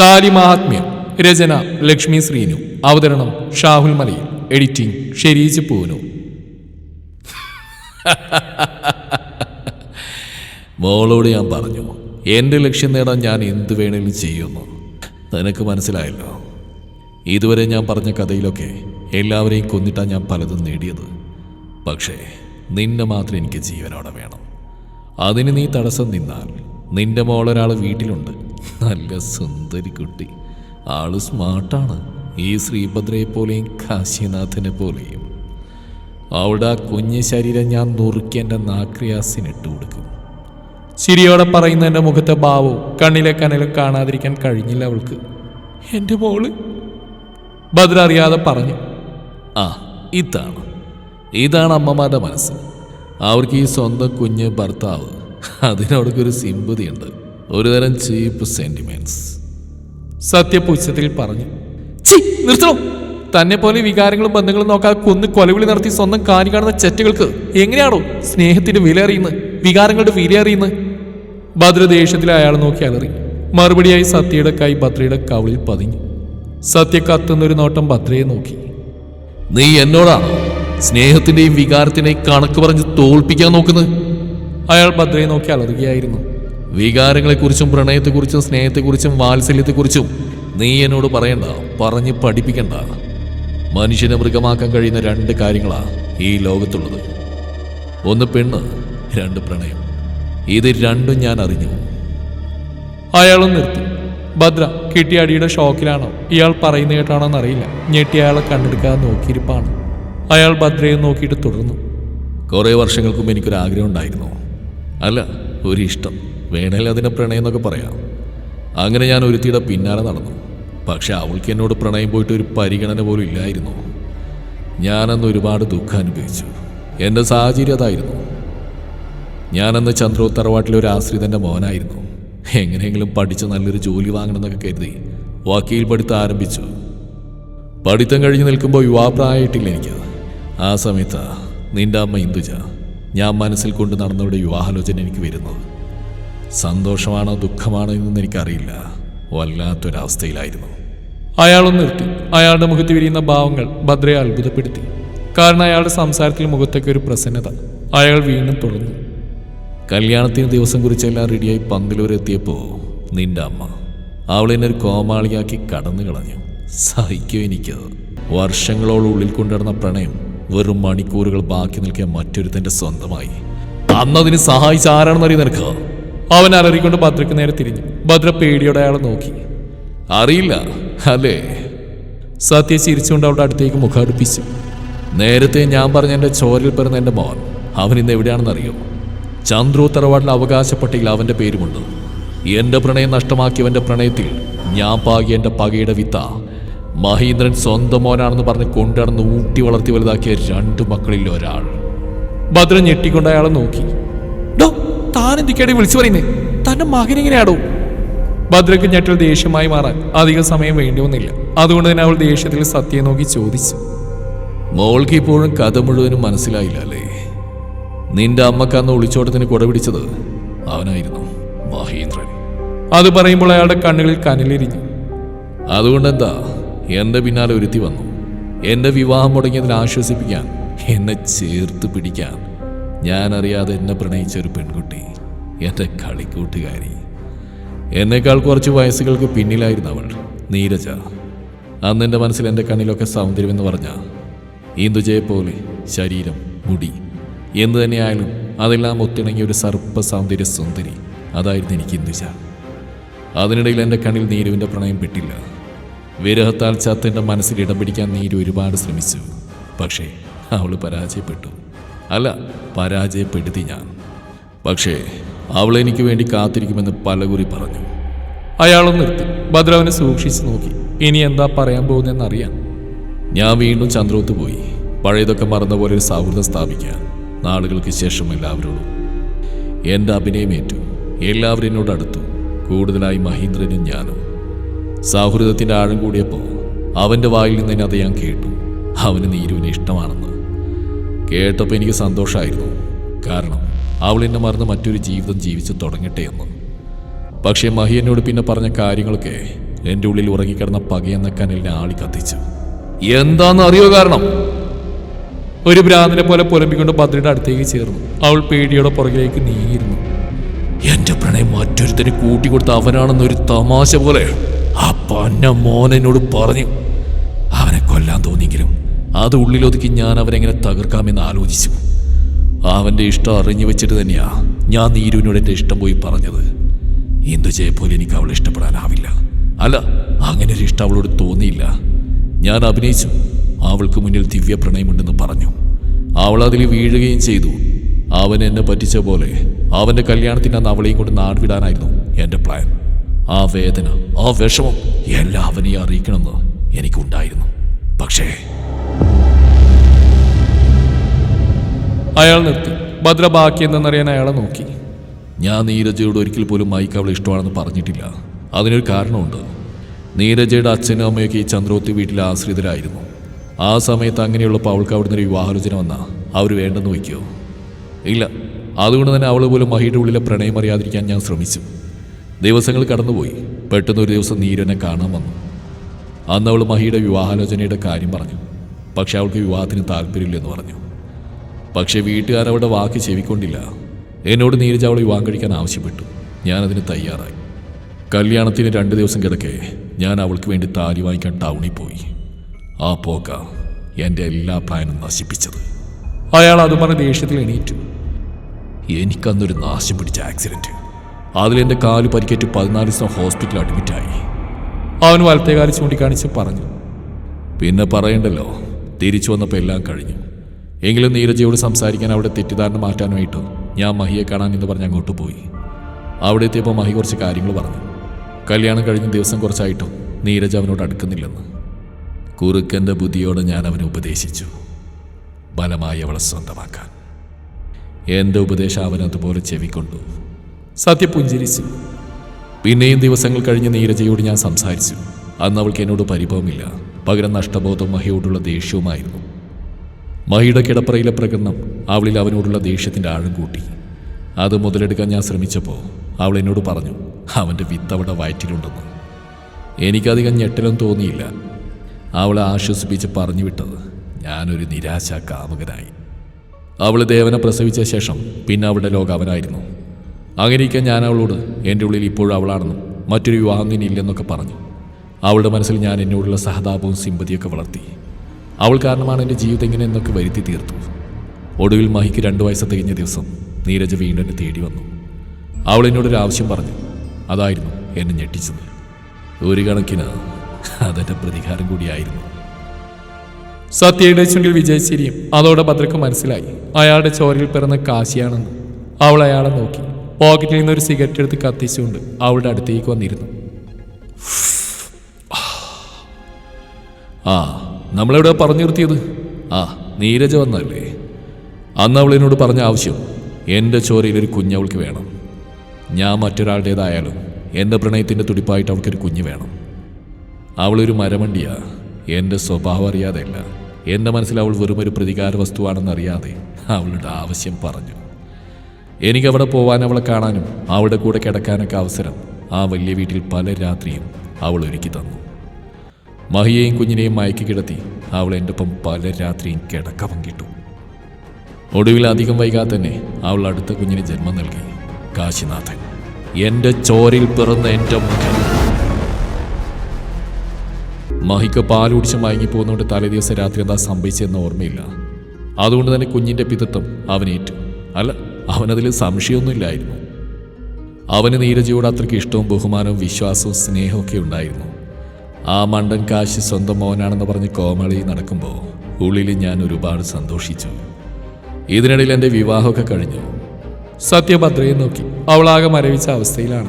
താലി മഹാത്മ്യം രചന ലക്ഷ്മി ശ്രീനു അവതരണം ഷാഹുൽ മലയിൽ എഡിറ്റിംഗ് ഷെരീജ് പൂനു. മോളോട് ഞാൻ പറഞ്ഞു എന്റെ ലക്ഷ്യം നേടാൻ ഞാൻ എന്ത് വേണേലും ചെയ്യുന്നു. നിനക്ക് മനസ്സിലായല്ലോ. ഇതുവരെ ഞാൻ പറഞ്ഞ കഥയിലൊക്കെ എല്ലാവരെയും കൊന്നിട്ടാണ് ഞാൻ പലതും നേടിയത്. പക്ഷേ നിന്നെ മാത്രം എനിക്ക് ജീവനോടെ വേണം. അതിന് നീ തടസ്സം നിന്നാൽ നിന്റെ മോളൊരാൾ വീട്ടിലുണ്ട്. നല്ല സുന്ദരി കുട്ടി. ആൾ സ്മാർട്ടാണ്. ഈ ശ്രീഭദ്രയെ പോലെയും കാശിനാഥനെ പോലെയും. അവളുടെ ആ കുഞ്ഞ് ശരീരം ഞാൻ നുറുക്കി എന്റെ നാക്രിയാസിനിട്ട് കൊടുക്കും. ചിരിയോടെ പറയുന്ന എന്റെ മുഖത്തെ ഭാവവും കണ്ണിലെ കനലും കാണാതിരിക്കാൻ കഴിഞ്ഞില്ല അവൾക്ക്. എന്റെ മോൾ? ഭദ്ര അറിയാതെ പറഞ്ഞു. ആ ഇതാണ്. ഇതാണ് അമ്മമാരുടെ മനസ്സ്. അവർക്ക് ഈ സ്വന്തം കുഞ്ഞ് ഭർത്താവ്. അതിനവർക്കൊരു സിമ്പതിയുണ്ട്. ഒരുതരം ചീപ്പ് സെന്റിമെന്റ്സ് സത്യപുച്ഛത്തിൽ പറഞ്ഞു. "ഛീ, നിർത്തണം? തന്നെ പോലെ വികാരങ്ങളും ബന്ധങ്ങളും നോക്കാതെ കൊന്ന് കൊലവിളി നടത്തി സ്വന്തം കാനി കാണുന്ന ചെറ്റകൾക്ക് എങ്ങനെയാണോ സ്നേഹത്തിന്റെ വില അറിയുന്നത്? വികാരങ്ങളുടെ വില അറിയുന്നത്? ഭദ്ര ദേഷ്യത്തിൽ അയാൾ നോക്കി അലറി. മറുപടിയായി സത്യയുടെ കൈ ഭദ്രയുടെ കവിളിൽ പതിഞ്ഞു. സത്യ കത്തുന്നൊരു നോട്ടം ഭദ്രയെ നോക്കി. നീ എന്നോടാ സ്നേഹത്തിന്റെയും വികാരത്തിന്റെയും കണക്ക് പറഞ്ഞ് തോൽപ്പിക്കാൻ നോക്കുന്നത്? അയാൾ ഭദ്രയെ നോക്കി അലറുകയായിരുന്നു. വികാരങ്ങളെക്കുറിച്ചും പ്രണയത്തെക്കുറിച്ചും സ്നേഹത്തെക്കുറിച്ചും വാത്സല്യത്തെക്കുറിച്ചും നീ എന്നോട് പറയണ്ട പറഞ്ഞ് പഠിപ്പിക്കണ്ട. മനുഷ്യനെ മൃഗമാക്കാൻ കഴിയുന്ന രണ്ട് കാര്യങ്ങളാണ് ഈ ലോകത്തുള്ളത്. ഒന്ന് പെണ്ണ് രണ്ട് പ്രണയം. ഇത് രണ്ടും ഞാൻ അറിഞ്ഞു. അയാളും നിർത്തി. ഭദ്ര കിട്ടിയ അടിയുടെ ഷോക്കിലാണോ? ഇയാൾ പറയുന്ന കേട്ടാണോ എന്നറിയില്ല ഞെട്ടി അയാളെ കണ്ടെടുക്കാതെ നോക്കിയിരിപ്പാണ്. അയാൾ ഭദ്രയെ നോക്കിയിട്ട് തുടർന്നു. കുറേ വർഷങ്ങൾക്കും മുമ്പ് എനിക്കൊരു ആഗ്രഹം ഉണ്ടായിരുന്നു. അല്ല ഒരു ഇഷ്ടം വേണേൽ അതിനെ പ്രണയം എന്നൊക്കെ പറയാം. അങ്ങനെ ഞാൻ ഒരുത്തിയുടെ പിന്നാലെ നടന്നു. പക്ഷെ അവൾക്ക് എന്നോട് പ്രണയം പോയിട്ട് ഒരു പരിഗണന പോലും ഇല്ലായിരുന്നു. ഞാനന്ന് ഒരുപാട് ദുഃഖം അനുഭവിച്ചു. എന്റെ സാഹചര്യം അതായിരുന്നു. ഞാനന്ന് ചന്ദ്രോ തറവാട്ടിലെ ഒരു ആശ്രിതന്റെ മോനായിരുന്നു. എങ്ങനെയെങ്കിലും പഠിച്ച് നല്ലൊരു ജോലി വാങ്ങണമെന്നൊക്കെ കരുതി വക്കീൽ പഠിത്തം ആരംഭിച്ചു. പഠിത്തം കഴിഞ്ഞ് നിൽക്കുമ്പോൾ യുവാപ്രായമായിട്ടില്ല എനിക്ക്. ആ സമയത്ത് നിന്റെ അമ്മ ഇന്ദുജ. ഞാൻ മനസ്സിൽ കൊണ്ട് നടന്നവരുടെ വിവാഹാലോചന എനിക്ക് വരുന്നത്. സന്തോഷമാണോ ദുഃഖമാണോ എന്നൊന്നും എനിക്കറിയില്ല. വല്ലാത്തൊരവസ്ഥയിലായിരുന്നു. അയാളും നിർത്തി. അയാളുടെ മുഖത്ത് വിരിയുന്ന ഭാവങ്ങൾ ഭദ്രയെ അത്ഭുതപ്പെടുത്തി. കാരണം അയാളുടെ സംസാരത്തിൽ മുഖത്തൊക്കെ ഒരു പ്രസന്നത. അയാൾ വീണ്ടും തുടർന്നു കല്യാണത്തിന് ദിവസം കുറിച്ചെല്ലാം റെഡിയായി പന്തിലൂരെ എത്തിയപ്പോൾ നിന്റെ അമ്മ അവളെന്നെ ഒരു കോമാളിയാക്കി കടന്നു കളഞ്ഞു. സഹിക്കോ എനിക്കത് വർഷങ്ങളോളം ഉള്ളിൽ കൊണ്ടുവരുന്ന പ്രണയം വെറും മണിക്കൂറുകൾ ബാക്കി നിൽക്കാൻ മറ്റൊരുത്തന്റെ സ്വന്തമായി. അന്നതിന് സഹായിച്ച ആരാണെന്നറിയ നിനക്ക്? അവൻ അലറിക്കൊണ്ട് ഭദ്രയ്ക്ക് നേരെ തിരിഞ്ഞു. ഭദ്ര പേടിയോടെ അയാളെ നോക്കി. അറിയില്ല. അല്ലേ? സത്യ ചിരിച്ചുകൊണ്ട് അവളുടെ അടുത്തേക്ക് മുഖം അടുപ്പിച്ചു നേരത്തെ ഞാൻ പറഞ്ഞ എന്റെ ചോരയിൽ പിറന്ന എന്റെ മോൻ അവൻ ഇന്ന് എവിടെയാണെന്നറിയോ ചന്ദ്രു തറവാട്ടിൽ പട്ടികയിൽ അവന്റെ പേരുമുണ്ട്. എന്റെ പ്രണയം നഷ്ടമാക്കിയവന്റെ പ്രണയത്തിൽ ഞാൻ പാകിയ എന്റെ പകയുടെ വിത്ത. മഹീന്ദ്രൻ സ്വന്തം മോനാണെന്ന് പറഞ്ഞ് കൊണ്ടുനടന്ന് ഊട്ടി വളർത്തി വലുതാക്കിയ രണ്ട് മക്കളിൽ ഒരാൾ. ഭദ്രൻ ഞെട്ടിക്കൊണ്ട് അയാളെ നോക്കി. താൻ എന്തൊക്കെയാണ് വിളിച്ചു പറയുന്നേ? തന്റെ മകൻ ഭദ്രക്ക് ഞെട്ടൽ ദേഷ്യമായി മാറാൻ അധിക സമയം വേണ്ടി വന്നില്ല. അതുകൊണ്ട് തന്നെ അവൾ ദേഷ്യത്തിൽ സത്യം നോക്കി ചോദിച്ചു. മോൾക്ക് ഇപ്പോഴും കഥ മുഴുവനും മനസ്സിലായില്ല അല്ലേ? നിന്റെ അമ്മയ്ക്ക് അന്ന് ഒളിച്ചോട്ടത്തിന് കുട പിടിച്ചത് അവനായിരുന്നു മഹേന്ദ്രൻ. അത് പറയുമ്പോൾ അയാളുടെ കണ്ണുകളിൽ കനലിരിഞ്ഞു. അതുകൊണ്ടെന്താ എന്റെ പിന്നാലെ ഒരുത്തി വന്നു. എന്റെ വിവാഹം മുടങ്ങിയതിൽ ആശ്വസിപ്പിക്കാൻ എന്നെ ചേർത്ത് പിടിക്കാൻ. ഞാൻ അറിയാതെ എന്നെ പ്രണയിച്ച ഒരു പെൺകുട്ടി എന്റെ കളിക്കൂട്ടുകാരി. എന്നേക്കാൾ കുറച്ച് വയസ്സുകൾക്ക് പിന്നിലായിരുന്നു അവൾ നീരജ. അന്ന് എന്റെ മനസ്സിൽ എന്റെ കണ്ണിലൊക്കെ സൗന്ദര്യമെന്ന് പറഞ്ഞ ഇന്ദുജയെ പോലെ ശരീരം മുടി എന്തു തന്നെയായാലും അതെല്ലാം ഒത്തിണങ്ങിയ ഒരു സർപ്പ സൗന്ദര്യ സുന്ദരി. അതായിരുന്നു എനിക്ക് ഇന്ദുജ. അതിനിടയിൽ എന്റെ കണ്ണിൽ നീരുവിന്റെ പ്രണയം പെട്ടില്ല. വിരഹത്താൽ ചത്തെന്റെ മനസ്സിൽ ഇടം പിടിക്കാൻ നീരു ഒരുപാട് ശ്രമിച്ചു. പക്ഷേ അവൾ പരാജയപ്പെട്ടു. അല്ല പരാജയപ്പെടുത്തി ഞാൻ. പക്ഷേ അവളെനിക്ക് വേണ്ടി കാത്തിരിക്കുമെന്ന് പലകുറി പറഞ്ഞു. അയാളും നിർത്തി. ഭദ്രാവിനെ സൂക്ഷിച്ചു നോക്കി. ഇനി എന്താ പറയാൻ പോകുന്നതെന്ന് അറിയാം ഞാൻ വീണ്ടും ചന്ദ്രോത്ത് പോയി. പഴയതൊക്കെ മറന്ന പോലെ ഒരു സൗഹൃദം സ്ഥാപിക്കാൻ നാളുകൾക്ക് ശേഷം എല്ലാവരോടും. എന്റെ അഭിനയമേറ്റു. എല്ലാവരും എന്നോട് അടുത്തു. കൂടുതലായി മഹീന്ദ്രനും ഞാനും. സൗഹൃദത്തിന്റെ ആഴം കൂടിയപ്പോൾ അവന്റെ വായിൽ നിന്ന് തന്നെ അത് ഞാൻ കേട്ടു. അവന് നീരുവിനെ ഇഷ്ടമാണെന്ന്. കേട്ടപ്പോൾ എനിക്ക് സന്തോഷമായിരുന്നു കാരണം അവൾ എന്നെ മറന്ന് മറ്റൊരു ജീവിതം ജീവിച്ചു തുടങ്ങട്ടെ എന്ന്. പക്ഷേ മഹി എന്നോട് പിന്നെ പറഞ്ഞ കാര്യങ്ങളൊക്കെ എന്റെ ഉള്ളിൽ ഉറങ്ങിക്കിടന്ന പകയെന്ന കനലിനെ ആളി കത്തിച്ചു. എന്താണെന്ന് അറിയോ കാരണം? ഒരു ഭ്രാന്തിനെ പോലെ പുലമ്പിക്കൊണ്ട് ഭദ്രയുടെ അടുത്തേക്ക് ചേർന്നു. അവൾ പേടിയോടെ പുറകിലേക്ക് നീങ്ങിയിരുന്നു. എന്റെ പ്രണയം മറ്റൊരുത്തന് കൂട്ടിക്കൊടുത്ത അവനാണെന്നൊരു തമാശ പോലെ ആ പന്ന മോനോട് പറഞ്ഞു. അത് ഉള്ളിലൊതുക്കി ഞാൻ അവരെങ്ങനെ തകർക്കാമെന്ന് ആലോചിച്ചു. അവന്റെ ഇഷ്ടം അറിഞ്ഞു വെച്ചിട്ട് തന്നെയാ ഞാൻ നീരുവിനോട് എന്റെ ഇഷ്ടം പോയി പറഞ്ഞത്. ഇന്ദുജയെ പോലെ എനിക്ക് അവളെ ഇഷ്ടപ്പെടാനാവില്ല. അല്ല അങ്ങനെ ഒരു ഇഷ്ടം അവളോട് തോന്നിയില്ല. ഞാൻ അഭിനയിച്ചു. അവൾക്ക് മുന്നിൽ ദിവ്യ പ്രണയമുണ്ടെന്ന് പറഞ്ഞു. അവൾ അതിൽ വീഴുകയും ചെയ്തു. അവൻ എന്നെ പറ്റിച്ച പോലെ അവന്റെ കല്യാണത്തിന് അന്ന് അവളെയും കൊണ്ട് നാടുവിടാനായിരുന്നു എന്റെ പ്ലാൻ. ആ വേദന ആ വിഷമം എല്ലാം അവനെ അറിയിക്കണമെന്ന് എനിക്കുണ്ടായിരുന്നു. പക്ഷേ അയാൾ നിർത്തി. ഭദ്ര ബാക്കി എന്തെന്നറിയാൻ അയാളെ നോക്കി. ഞാൻ നീരജയോട് ഒരിക്കൽ പോലും മൈക്ക് അവളെ ഇഷ്ടമാണെന്ന് പറഞ്ഞിട്ടില്ല. അതിനൊരു കാരണമുണ്ട്. നീരജയുടെ അച്ഛനും അമ്മയൊക്കെ ഈ ചന്ദ്രോത്തി വീട്ടിൽ ആശ്രിതരായിരുന്നു. ആ സമയത്ത് അങ്ങനെയുള്ളപ്പോൾ അവൾക്ക് അവിടുന്ന് ഒരു വിവാഹാലോചന വന്നാൽ അവർ വേണ്ടെന്ന് വയ്ക്കുമോ ഇല്ല. അതുകൊണ്ട് തന്നെ അവൾ പോലും മഹിയുടെ ഉള്ളിലെ പ്രണയം അറിയാതിരിക്കാൻ ഞാൻ ശ്രമിച്ചു. ദിവസങ്ങൾ കടന്നുപോയി. പെട്ടെന്ന് ഒരു ദിവസം നീരനെ കാണാൻ വന്നു. അന്ന് അവൾ മഹിയുടെ വിവാഹാലോചനയുടെ കാര്യം പറഞ്ഞു. പക്ഷെ അവൾക്ക് വിവാഹത്തിന് താല്പര്യമില്ലെന്ന് പറഞ്ഞു. പക്ഷേ വീട്ടുകാരവളുടെ വാക്ക് ചെവിക്കൊണ്ടില്ല. എന്നോട് നീരജ് അവളെ വിവാഹം കഴിക്കാൻ ആവശ്യപ്പെട്ടു. ഞാനതിന് തയ്യാറായി. കല്യാണത്തിന് രണ്ട് ദിവസം കിടക്കെ ഞാൻ അവൾക്ക് വേണ്ടി താലി വാങ്ങിക്കാൻ ടൗണിൽ പോയി. ആ പോക്ക എന്റെ എല്ലാ പ്ലാനും നശിപ്പിച്ചത്. അയാൾ അത് പറഞ്ഞ ദേഷ്യത്തിൽ എണീറ്റു. എനിക്കന്നൊരു നാശം പിടിച്ച ആക്സിഡന്റ് അതിലെന്റെ കാൽ പരിക്കേറ്റ് പതിനാല് ദിവസം ഹോസ്പിറ്റലിൽ അഡ്മിറ്റായി അവൻ വലത്തേകാലി ചൂണ്ടിക്കാണിച്ച് പറഞ്ഞു. പിന്നെ പറയണ്ടല്ലോ തിരിച്ചു വന്നപ്പോൾ എല്ലാം കഴിഞ്ഞു. എങ്കിലും നീരജയോട് സംസാരിക്കാൻ അവിടെ തെറ്റിദ്ധാരണ മാറ്റാനായിട്ട് ഞാൻ മഹിയെ കാണാൻ എന്ന് പറഞ്ഞ് അങ്ങോട്ട് പോയി. അവിടെ എത്തിയപ്പോൾ മഹി കുറച്ച് കാര്യങ്ങൾ പറഞ്ഞു. കല്യാണം കഴിഞ്ഞ ദിവസം കുറച്ചായിട്ടും നീരജ് അവനോട് അടുക്കുന്നില്ലെന്ന്. കുറുക്കന്റെ ബുദ്ധിയോടെ ഞാൻ അവനെ ഉപദേശിച്ചു. ബലമായി അവളെ സ്വന്തമാക്കാൻ. എന്റെ ഉപദേശം അവൻ അതുപോലെ ചെവിക്കൊണ്ടു. സത്യപുഞ്ചിരിച്ചു. പിന്നെയും ദിവസങ്ങൾ കഴിഞ്ഞ് നീരജയോട് ഞാൻ സംസാരിച്ചു. അന്ന് അവൾക്ക് എന്നോട് പരിഭവമില്ല. പകരം നഷ്ടബോധം മഹിയോടുള്ള ദേഷ്യവുമായിരുന്നു. മഹിയുടെ കിടപ്പറയിലെ പ്രകടനം അവളിൽ അവനോടുള്ള ദേഷ്യത്തിന്റെ ആഴം കൂട്ടി. അത് മുതലെടുക്കാൻ ഞാൻ ശ്രമിച്ചപ്പോൾ അവൾ എന്നോട് പറഞ്ഞു അവന്റെ വിത്ത് അവിടെ വയറ്റിലുണ്ടെന്ന്. എനിക്കധികം ഞെട്ടലും തോന്നിയില്ല. അവളെ ആശ്വസിപ്പിച്ച് പറഞ്ഞു വിട്ടത് ഞാനൊരു നിരാശ കാമുകനായി. അവൾ ദേവനെ പ്രസവിച്ച ശേഷം പിന്നെ അവളുടെ ലോകം അവനായിരുന്നു അങ്ങനെയൊക്കെ ഞാൻ അവളോട് എന്റെ ഉള്ളിൽ ഇപ്പോഴും അവളാണെന്നും മറ്റൊരു വിവാഹം ഇല്ലെന്നൊക്കെ പറഞ്ഞു. അവളുടെ മനസ്സിൽ ഞാൻ എന്നോടുള്ള സഹതാപവും സിമ്പതിയൊക്കെ വളർത്തി. അവൾ കാരണമാണ് എന്റെ ജീവിതം ഇങ്ങനെ എന്നൊക്കെ വരുത്തി തീർത്തു. ഒടുവിൽ മഹിക്ക് രണ്ടു വയസ്സ് തികഞ്ഞ ദിവസം നീരജ് വീണ്ടും എന്നെ തേടി വന്നു. അവൾ എന്നോടൊരു ആവശ്യം പറഞ്ഞു. അതായിരുന്നു എന്നെ ഞെട്ടിച്ചത്. ഒരു കണക്കിന് അതെന്റെ പ്രതികാരം കൂടിയായിരുന്നു. സത്യയുടെ ചുണ്ടിൽ വിജയിച്ചിരിയും. അതോടെ ഭദ്രക്ക് മനസ്സിലായി. അയാളുടെ ചോരയിൽ പിറന്ന കാശിയാണെന്ന് അവൾ അയാളെ നോക്കി. പോക്കറ്റിൽ നിന്ന് ഒരു സിഗരറ്റ് എടുത്ത് കത്തിച്ചുകൊണ്ട് അവളുടെ അടുത്തേക്ക് വന്നിരുന്നു. ആ നമ്മളെവിടെ പറഞ്ഞു നിർത്തിയത്? ആ നീരജ വന്നല്ലേ അന്ന് അവൾ എന്നോട് പറഞ്ഞ ആവശ്യം എന്റെ ചോരയിൽ ഒരു കുഞ്ഞ് അവൾക്ക് വേണം. ഞാൻ മറ്റൊരാളുടേതായാലും എന്റെ പ്രണയത്തിന്റെ തുടിപ്പായിട്ട് അവൾക്കൊരു കുഞ്ഞ് വേണം. അവളൊരു മരമണ്ടിയാ. എന്റെ സ്വഭാവം അറിയാതെയല്ല. എന്റെ മനസ്സിൽ അവൾ വെറുമൊരു പ്രതികാര വസ്തുവാണെന്നറിയാതെ അവളുടെ ആവശ്യം പറഞ്ഞു. എനിക്കവിടെ പോവാൻ അവളെ കാണാനും അവളുടെ കൂടെ കിടക്കാനൊക്കെ അവസരം ആ വലിയ വീട്ടിൽ പല രാത്രിയും അവൾ ഒരുക്കി തന്നു. മഹിയെയും കുഞ്ഞിനെയും മയക്കി കിടത്തി അവൾ എന്റെ ഒപ്പം പല രാത്രിയും കിടക്ക പങ്കിട്ടു ഒടുവിൽ അധികം വൈകാതെ തന്നെ അവൾ അടുത്ത കുഞ്ഞിന് ജന്മം നൽകി. കാശിനാഥൻ എന്റെ ചോരയിൽ പിറന്ന എന്റെ മകൻ. മഹിക്ക് പാലുടിച്ച് മയങ്ങി മയങ്ങിപ്പോകുന്നതുകൊണ്ട് തലേദിവസം രാത്രി എന്താ സംഭവിച്ചതെന്ന് ഓർമ്മയില്ല. അതുകൊണ്ട് തന്നെ കുഞ്ഞിന്റെ പിതൃത്വം അവനേറ്റു അല്ല അവനതിൽ സംശയമൊന്നുമില്ലായിരുന്നു. അവന് നീരജയോട് അത്രയ്ക്ക് ഇഷ്ടവും ബഹുമാനവും വിശ്വാസവും സ്നേഹവും ഒക്കെ ഉണ്ടായിരുന്നു. ആ മണ്ടൻ കാശ് സ്വന്തം മോനാണെന്ന് പറഞ്ഞ് കോമളി നടക്കുമ്പോൾ ഉള്ളിൽ ഞാൻ ഒരുപാട് സന്തോഷിച്ചു. ഇതിനിടയിൽ എന്റെ വിവാഹമൊക്കെ കഴിഞ്ഞു. സത്യഭദ്രയെ നോക്കി. അവളാകെ മരവിച്ച അവസ്ഥയിലാണ്.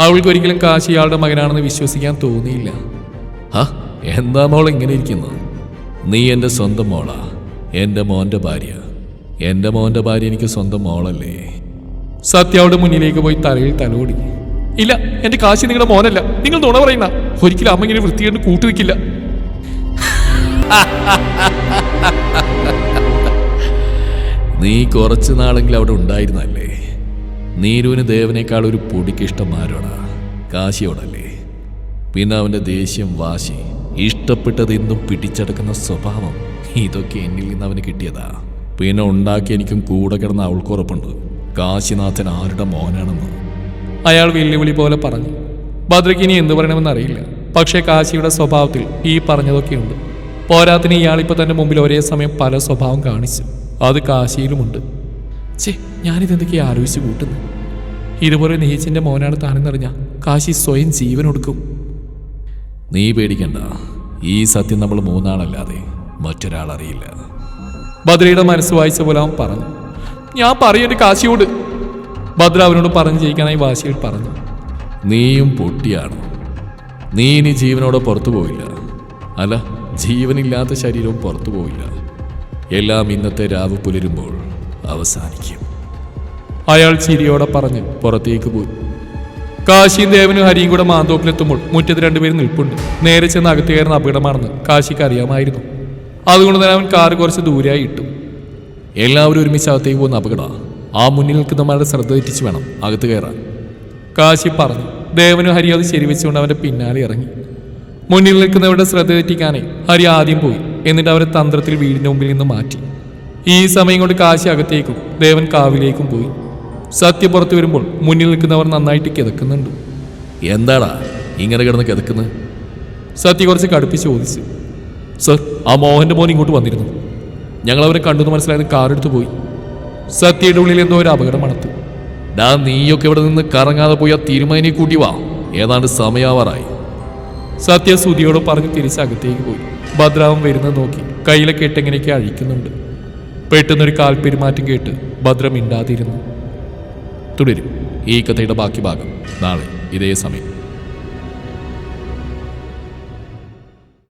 അവൾക്ക് ഒരിക്കലും കാശി ആളുടെ മകനാണെന്ന് വിശ്വസിക്കാൻ തോന്നിയില്ല. ആ എന്താ മോൾ ഇങ്ങനെ ഇരിക്കുന്നു? നീ എന്റെ സ്വന്തം മോളാ. എന്റെ മോന്റെ ഭാര്യ. എന്റെ മോന്റെ ഭാര്യ എനിക്ക് സ്വന്തം മോളല്ലേ? സത്യ അവളുടെ മുന്നിലേക്ക് പോയി തലയിൽ തലോടി. ഇല്ല എന്റെ കാശി നിങ്ങളുടെ മോനല്ല. നിങ്ങൾ നുണ പറയുന്ന. ഒരിക്കലും അമ്മ ഇങ്ങനെ വൃത്തികേട്ട് കൂട്ടി വെക്കില്ല നീ കുറച്ചു നാളെങ്കിലും അവിടെ ഉണ്ടായിരുന്നല്ലേ? നീരുവിന് ദേവനേക്കാൾ ഒരു പൊടിക്കിഷ്ടം ആരോടാ കാശിയോടല്ലേ. പിന്നെ അവന്റെ ദേഷ്യം വാശി ഇഷ്ടപ്പെട്ടതെന്തും പിടിച്ചെടുക്കുന്ന സ്വഭാവം ഇതൊക്കെ എന്നിൽ നിന്ന് അവന് കിട്ടിയതാ. പിന്നെ ഉണ്ടാക്കി എനിക്കും കൂടെ കിടന്ന അവൾക്കുറപ്പുണ്ട് കാശിനാഥൻ ആരുടെ മോനാണെന്ന്. അയാൾ വെല്ലുവിളി പോലെ പറഞ്ഞു. ഭദ്രയ്ക്ക് ഇനി എന്തു പറയണമെന്ന് അറിയില്ല. പക്ഷേ കാശിയുടെ സ്വഭാവത്തിൽ ഈ പറഞ്ഞതൊക്കെയുണ്ട്. പോരാത്തിന് ഇയാളിപ്പോൾ തന്റെ മുമ്പിൽ ഒരേ സമയം പല സ്വഭാവം കാണിച്ചു. അത് കാശിയിലുമുണ്ട്. ചേ ഞാനിതെന്തൊക്കെയാ ആലോചിച്ച് കൂട്ടുന്നു? ഇതുപോലെ നീച്ചിന്റെ മോനാണ് താനെന്നറിഞ്ഞ കാശി സ്വയം ജീവൻ കൊടുക്കും നീ പേടിക്കണ്ട. ഈ സത്യം നമ്മൾ മൂന്നാളല്ലാതെ മറ്റൊരാൾ അറിയില്ല ഭദ്രയുടെ മനസ്സ് വായിച്ച പോലെ അവൻ പറഞ്ഞു. ഞാൻ പറയും എന്റെ കാശിയോട് ഭദ്ര അവനോട് പറഞ്ഞു ജയിക്കാനായി വാശിയിൽ പറഞ്ഞു. നീയും പൊട്ടിയാണ്? നീ ഇനി ജീവനോടെ പുറത്തു പോയില്ല അല്ല ജീവനില്ലാത്ത ശരീരവും പുറത്തു പോയില്ല എല്ലാം ഇന്നത്തെ രാവ് പുലരുമ്പോൾ അവസാനിക്കും. അയാൾ ചിരിയോടെ പറഞ്ഞ് പുറത്തേക്ക് പോയി കാശിയും ദേവനും ഹരിയും കൂടെ മാന്തോപ്പിലെത്തുമ്പോൾ മുറ്റത്ത് രണ്ടുപേരും നിൽപ്പുണ്ട്. നേരെ ചെന്ന് അകത്ത് കയറുന്ന അപകടമാണെന്ന് കാശിക്ക് അറിയാമായിരുന്നു. അതുകൊണ്ട് തന്നെ അവൻ കാറ് കുറച്ച് ദൂരെയായി ഇട്ടു. എല്ലാവരും ഒരുമിച്ച് അകത്തേക്ക് പോകുന്ന അപകട ആ മുന്നിൽ നിൽക്കുന്നവരുടെ ശ്രദ്ധ തെറ്റിച്ച് വേണം അകത്ത് കയറാൻ. കാശി പറഞ്ഞു ദേവനും ഹരി അത് ശരിവെച്ചുകൊണ്ട് അവന്റെ പിന്നാലെ ഇറങ്ങി. മുന്നിൽ നിൽക്കുന്നവരുടെ ശ്രദ്ധ തെറ്റിക്കാനേ ഹരി ആദ്യം പോയി എന്നിട്ട് അവരെ തന്ത്രത്തിൽ വീടിന്റെ മുമ്പിൽ നിന്ന് മാറ്റി. ഈ സമയം കൊണ്ട് കാശി അകത്തേക്കും ദേവൻ കാവിലേക്കും പോയി. സത്യ പുറത്തു വരുമ്പോൾ മുന്നിൽ നിൽക്കുന്നവർ നന്നായിട്ട് കിതക്കുന്നുണ്ട്. എന്താടാ ഇങ്ങനെ കിടന്ന് കിതക്കുന്നത് സത്യ കുറച്ച് കടുപ്പിച്ച് ചോദിച്ചു. സർ ആ മോഹന്റെ മോൻ ഇങ്ങോട്ട് വന്നിരുന്നു. ഞങ്ങൾ അവരെ കണ്ടെന്ന് മനസ്സിലായത് കാറെടുത്ത് പോയി. സത്യയുടെ ഉള്ളിൽ എന്തോ ഒരു അപകടം ഡാ നീയൊക്കെ ഇവിടെ നിന്ന് കറങ്ങാതെ പോയി ആ തീരുമാനി കൂട്ടി വാ. ഏതാണ്ട് സമയാവാറായി. സത്യ സുതിയോട് പറഞ്ഞ് തിരിച്ച് അകത്തേക്ക് പോയി. ഭദ്രാവൻ വരുന്നത് നോക്കി കയ്യിലെ കെട്ടെങ്ങനെയൊക്കെ അഴിക്കുന്നുണ്ട്. പെട്ടെന്നൊരു കാൽപ്പെരുമാറ്റം കേട്ട് ഭദ്ര മിണ്ടാതിരുന്നു. തുടരും. ഈ കഥയുടെ ബാക്കി ഭാഗം നാളെ ഇതേ സമയം.